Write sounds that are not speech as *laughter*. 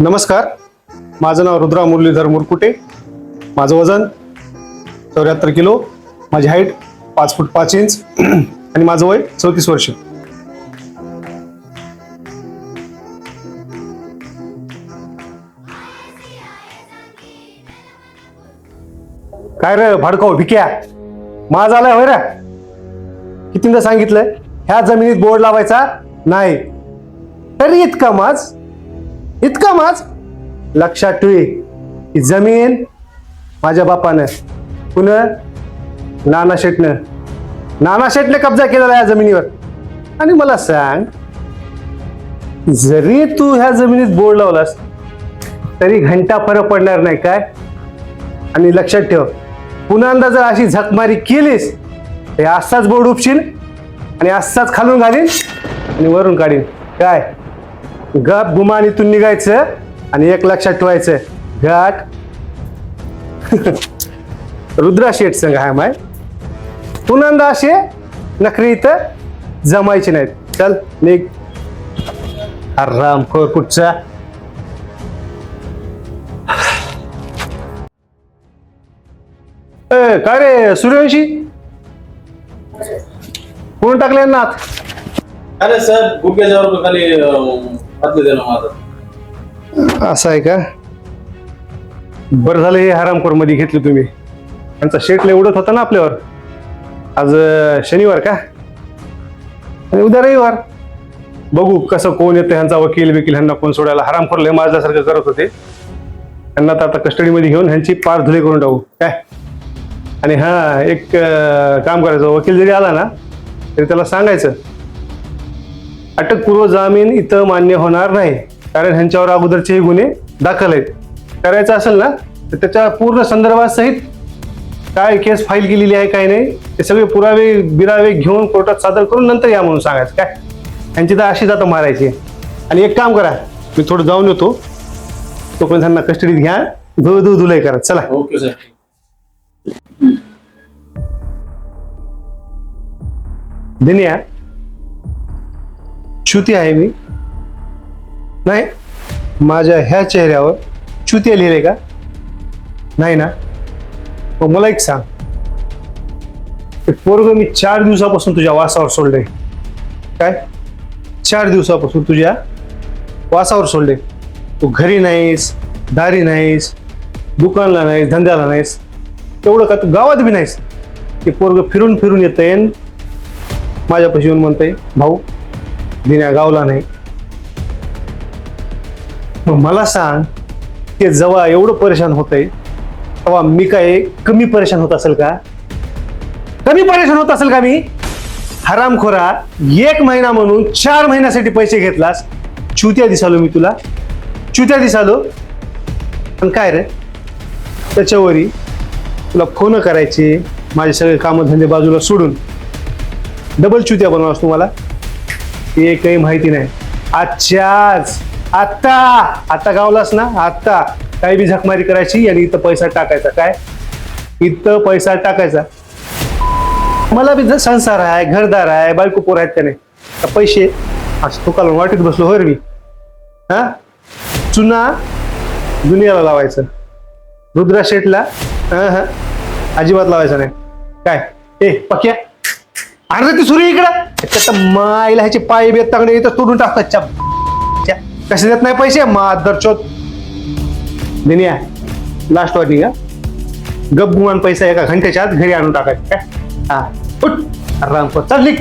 नमस्कार. माझं नाव रुद्रा मुरलीधर मुरकुटे. माझं वजन चौऱ्याहत्तर किलो. माझी हाईट पाच फूट पाच इंच *clears throat* आणि माझं वय चौतीस वर्ष. काय रे भाडकाव भिक्या? माझ आलाय होय रे? कितींदा सांगितलंय? ह्या जमिनीत बोर्ड लावायचा? नाही. तरी इतका माझ इतका माझ लक्षात ठेवी ही जमीन माझ्या बापानं पुन्हा नाना शेटनं. नाना शेटने कब्जा केलेला या जमिनीवर. आणि मला सांग जरी तू ह्या जमिनीत बोर्ड लावलास तरी घंटा फरक पडणार नाही काय? आणि लक्षात ठेव पुन्हा जर अशी झकमारी केलीस तर असाच बोर्ड उपशील आणि असाच खालून घालीन आणि वरून काढीन. काय? गप गुमानीतून निघायचं आणि एक लक्षात ठेवायचं घाट. *laughs* रुद्रा शेठ संघ हाय माय. पुनंदा असे नखरी इथं जमायचे नाहीत. चल निघ. आराम खोर कुठचा? ए, काय रे सूर्यवंशी? कोण टाकले नाथ अरे सर गुडघ्याच्या खाली माझं. असं आहे का? बरं झालं हे हरामखोरमध्ये घेतलं तुम्ही. त्यांचा शेटला उडत होता ना आपल्यावर. आज अं, शनिवार का? आणि उद्या रविवार. बघू कसं कोण येतं ह्यांचा वकील बिकील ह्यांना कोण सोडायला. हरामखोर लय माझ्यासारखं करत होते. त्यांना तर आता कस्टडीमध्ये घेऊन ह्यांची पार धुले करून टाकू. काय? आणि हा एक अं, काम करायचं. वकील जरी आला ना तरी त्याला सांगायचं. अटकपूर्व जामीन इथं मान्य होणार नाही. कारण ह्यांच्यावर अगोदरचेही गुन्हे दाखल आहेत. करायचं असेल ना तर त्याच्या पूर्ण संदर्भात सहित काय केस फाईल केलेली आहे काय नाही ते सगळे पुरावे बिरावे घेऊन कोर्टात सादर करून नंतर या म्हणून सांगायचं. काय? ह्यांची तर अशी जातं मारायची आणि एक काम करा मी थोडं जाऊन येतो. तोपर्यंत त्यांना कस्टडीत घ्या. धु धु धुलय करा. चला. ओके सर दिन्या च्युती आहे मी. नाही माझ्या ह्या चेहऱ्यावर च्युती लिहिले का? नाही ना? मग मला एक सांग. ते पोरग मी चार दिवसापासून तुझ्या वासावर सोडले काय? चार दिवसापासून तुझ्या वासावर सोडले तू घरी नाहीस दारी नाहीस दुकानला नाहीस धंद्याला नाहीस. तेवढं का तू गावात बी नाहीस? ते पोरग फिरून फिरून येतंय माझ्यापाशी येऊन म्हणतंय भाऊ दिन्या गावला नाही मग मला सांग ते जेव्हा एवढं परेशान होतंय तेव्हा मी काय कमी परेशान होत असेल का? कमी परेशान होत असेल का मी? हरामखोरा एक महिना म्हणून चार महिन्यासाठी पैसे घेतलास. चुत्या दिसालो मी तुला. चुत्या दिसालो. पण काय रे? त्याच्यावरी तुला फोन करायचे माझे सगळे कामधंदे बाजूला सोडून. डबल चुत्या बनवास तुम्हाला ते काही माहिती नाही. आजच्याच आत्ता आता गावलास ना आत्ता. काही बी झकमारी करायची आणि इथं पैसा टाकायचा. काय? इथं पैसा टाकायचा. मला बी जर संसार आहे घरदार आहे बायको पोर आहेत त्याने पैसे असं तुकाला वाटत बसलो होय मी. हा? चुना दुनियाला लावायचं. रुद्रा शेटला हा हा अजिबात लावायचा नाही. काय? ए पक्या. अरे ती सुरी इकडं. कसं मायला ह्याचे पाय बेत तगडे इथं तोडून टाकतात. च्या च्या. कसे देत नाही पैसे? मादरचोत दिनिया लास्ट वॉर्निंग हा गप गुमान पैसा एका घंट्याच्या आत घरी आणून टाकायचे. काय? हा. उठ. आराम कर. चल निघ.